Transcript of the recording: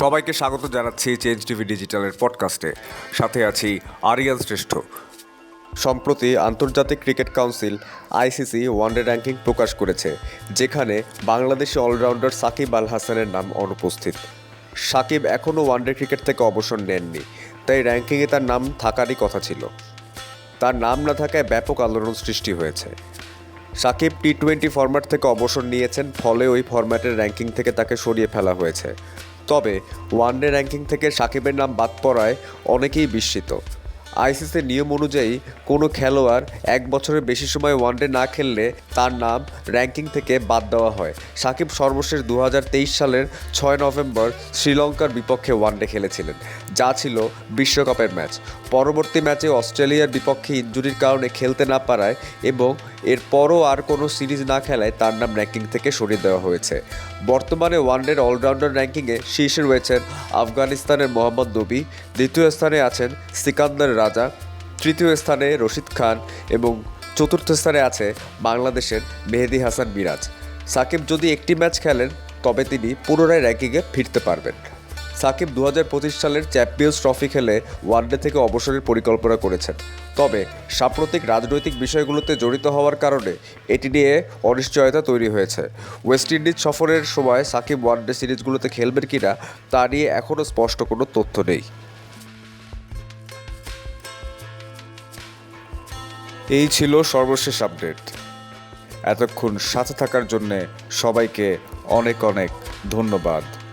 সবাইকে স্বাগত জানাচ্ছি চেঞ্জ টিভি ডিজিটালের পডকাস্টে সাথে আছি আরিয়ান শ্রেষ্ঠ। সম্প্রতি আন্তর্জাতিক cricket council ICC one day ranking প্রকাশ করেছে, যেখানে বাংলাদেশি অলরাউন্ডার সাকিব আল হাসানের নাম অনুপস্থিত। সাকিব এখনও ওয়ানডে ক্রিকেট থেকে অবসর নেননি, তাই র্যাঙ্কিংয়ে তার নাম থাকারই কথা ছিল। তার নাম না থাকায় ব্যাপক আলোড়ন সৃষ্টি হয়েছে। সাকিব টি টোয়েন্টি ফরম্যাট থেকে অবসর নিয়েছেন, ফলে ওই ফরম্যাটের র্যাঙ্কিং থেকে তাকে সরিয়ে ফেলা হয়েছে। তবে ওয়ানডে র্যাঙ্কিং থেকে সাকিবের নাম বাদ পড়ায় অনেকেই বিস্মিত। আইসিসির নিয়ম অনুযায়ী কোনো খেলোয়াড় এক বছরের বেশি সময় ওয়ানডে না খেললে তার নাম র্যাঙ্কিং থেকে বাদ দেওয়া হয়। সাকিব সর্বশেষ দু হাজার তেইশ সালের ছয় নভেম্বর শ্রীলঙ্কার বিপক্ষে ওয়ানডে খেলেছিলেন, যা ছিল বিশ্বকাপের ম্যাচ। পরবর্তী ম্যাচে অস্ট্রেলিয়ার বিপক্ষে ইনজুরির কারণে খেলতে না পারায় এবং এরপরও আর কোনো সিরিজ না খেলায় তার নাম র্যাঙ্কিং থেকে সরিয়ে দেওয়া হয়েছে। বর্তমানে ওয়ানডের অলরাউন্ডার র্যাঙ্কিংয়ে শীর্ষে রয়েছেন আফগানিস্তানের মোহাম্মদ নবী, দ্বিতীয় স্থানে আছেন সিকান্দার রাজা, তৃতীয় স্থানে রশিদ খান এবং চতুর্থ স্থানে আছে বাংলাদেশের মেহেদি হাসান মিরাজ। সাকিব যদি একটি ম্যাচ খেলেন, তবে তিনি পুনরায় র্যাঙ্কিংয়ে ফিরতে পারবেন। সাকিব দু হাজার পঁচিশ সালের চ্যাম্পিয়ন্স ট্রফি খেলে ওয়ানডে থেকে অবসরের পরিকল্পনা করেছেন। তবে সাম্প্রতিক রাজনৈতিক বিষয়গুলোতে জড়িত হওয়ার কারণে এটি নিয়ে অনিশ্চয়তা তৈরি হয়েছে। ওয়েস্ট ইন্ডিজ সফরের সময় সাকিব ওয়ানডে সিরিজগুলোতে খেলবেন কিনা, তা নিয়ে এখনও স্পষ্ট কোনো তথ্য নেই। এই ছিল সর্বশেষ আপডেট এতক্ষণ সাথে থাকার জন্যে সবাইকে অনেক অনেক ধন্যবাদ।